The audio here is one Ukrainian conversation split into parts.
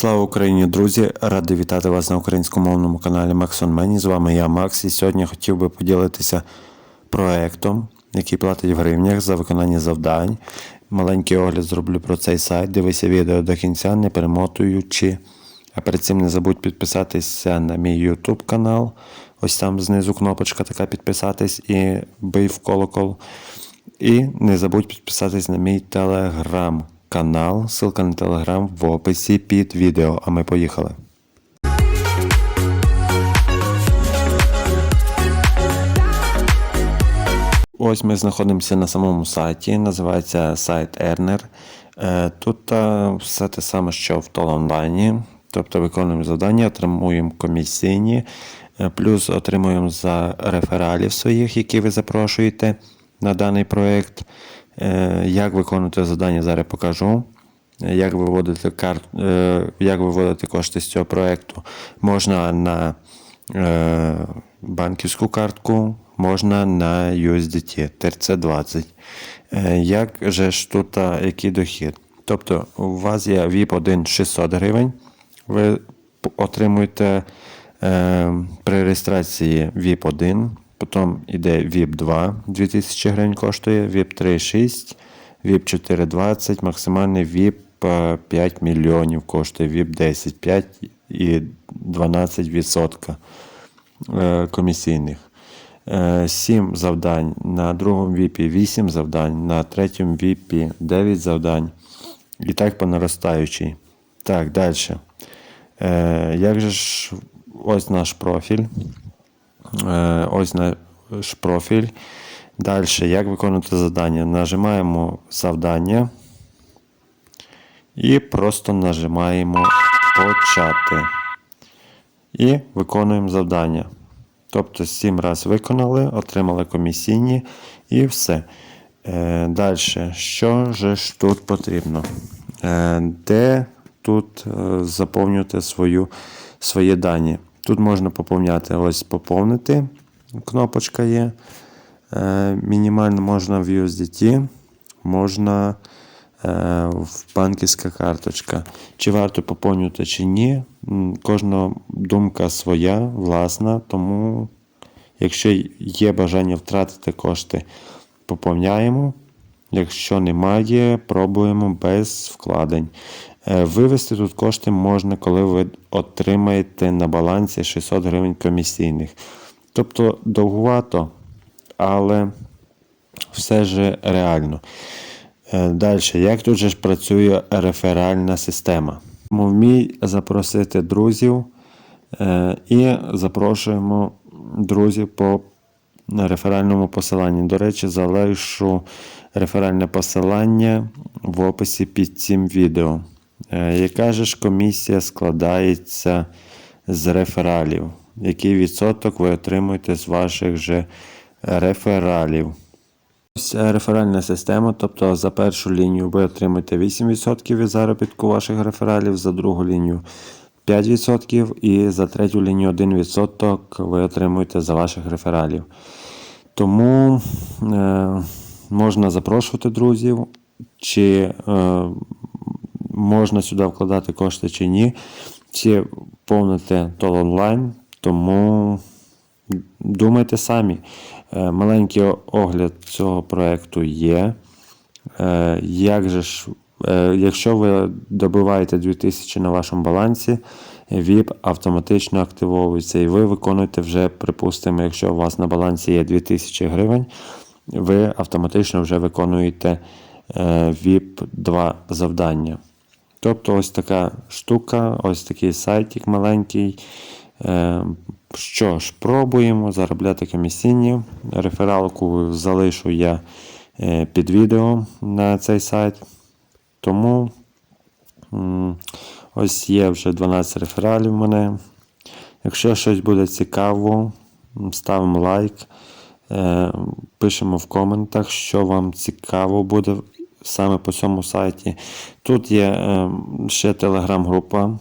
Слава Україні, друзі! Радий вітати вас на українськомовному каналі Максон Мені. З вами я, Макс, і сьогодні хотів би поділитися проектом, який платить в гривнях за виконання завдань. Маленький огляд зроблю про цей сайт. Дивися відео до кінця, не перемотуючи. А перед цим не забудь підписатися на мій YouTube канал. Ось там знизу кнопочка така підписатись і бий в колокол. І не забудь підписатись на мій телеграм-канал. Ссылка на телеграм в описі під відео. А ми поїхали. Ось ми знаходимося на самому сайті. Називається сайт Earner. Е, Тут е, все те саме, що в Тол онлайні. Тобто виконуємо завдання, отримуємо комісійні, е, плюс отримуємо за рефералів своїх, які ви запрошуєте на даний проєкт. Е, Як виконувати завдання, зараз покажу. Е, Як виводити, кар... е, як виводити кошти з цього проєкту. Можна на банківську картку, можна на USDT TRC20. Е, Як же ж тут який дохід? Тобто у вас є VIP 1 600 гривень, ви отримуєте при реєстрації VIP 1, потім йде VIP 2, 2000 гривень коштує, VIP 3 6, VIP 4 20, максимальний VIP е, 5 мільйонів коштує, VIP 10 5 і 12% е, комісійних. 7 завдань, на другому віпі 8 завдань, на третьому віпі 9 завдань. І так по наростаючій. Так, далі. Е, як же ж ось наш профіль. Е, ось наш профіль. Далі, як виконувати завдання? Нажимаємо завдання і просто нажимаємо почати. І виконуємо завдання. Тобто 7 разів виконали, отримали комісійні і все. Е, Далі, що ж тут потрібно? Е, де тут заповнювати свою, свої дані? Тут можна поповняти ось поповнити. Кнопочка є. Е, мінімально можна в USDT, можна е, в банківська карточка. Чи варто поповнювати, чи ні. Кожна думка своя, власна, тому якщо є бажання втратити кошти, поповняємо. Якщо немає, пробуємо без вкладень. Е, Вивести тут кошти можна, коли ви отримаєте на балансі 600 гривень комісійних. Тобто довгувато, але все ж реально. Далі, як тут же ж працює реферальна система? Вмій запросити друзів е, і запрошуємо друзів по реферальному посиланню. До речі, залишу реферальне посилання в описі під цим відео. Е, Яка же ж комісія складається з рефералів? Який відсоток ви отримуєте з ваших же рефералів? Ось е, реферальна система, тобто за першу лінію ви отримаєте 8% від заробітку ваших рефералів, за другу лінію 5% і за третю лінію 1% ви отримуєте за ваших рефералів. Тому е, можна запрошувати друзів, чи е, можна сюди вкладати кошти чи ні. Всі повните тол онлайн, тому думайте самі. Е, Маленький огляд цього проєкту є. Е, Як же ж, е, якщо ви добиваєте 2000 на вашому балансі, VIP автоматично активовується і ви виконуєте вже, припустимо, якщо у вас на балансі є 2000 гривень, ви автоматично вже виконуєте VIP 2 завдання. Тобто ось така штука, ось такий сайтик маленький. Е, Що ж, пробуємо заробляти комісійні. Рефералку залишу я е, під відео на цей сайт. Тому ось є вже 12 рефералів в мене. Якщо щось буде цікаво, ставимо лайк, е, пишемо в коментах, що вам цікаво буде саме по цьому сайті. Тут є е, ще телеграм-група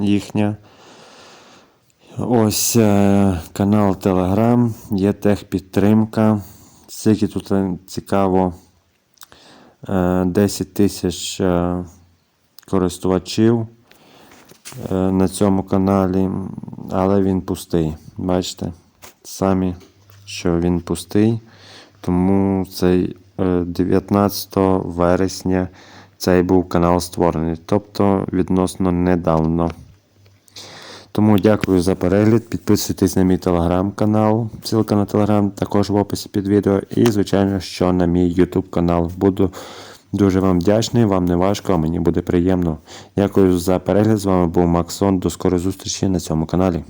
їхня. Ось е, канал Telegram, є техпідтримка. Скільки тут е, цікаво, е, 10 тисяч користувачів. на цьому каналі, але він пустий. Бачите? Самі, що він пустий. Тому цей 19 вересня цей був канал створений, тобто відносно недавно. Тому дякую за перегляд. Підписуйтесь на мій телеграм-канал. Ссылка на телеграм також в описі під відео. І, звичайно, що на мій YouTube канал. Буду дуже вам вдячний, вам не важко, а мені буде приємно. Дякую за перегляд. З вами був Максон. До скорої зустрічі на цьому каналі.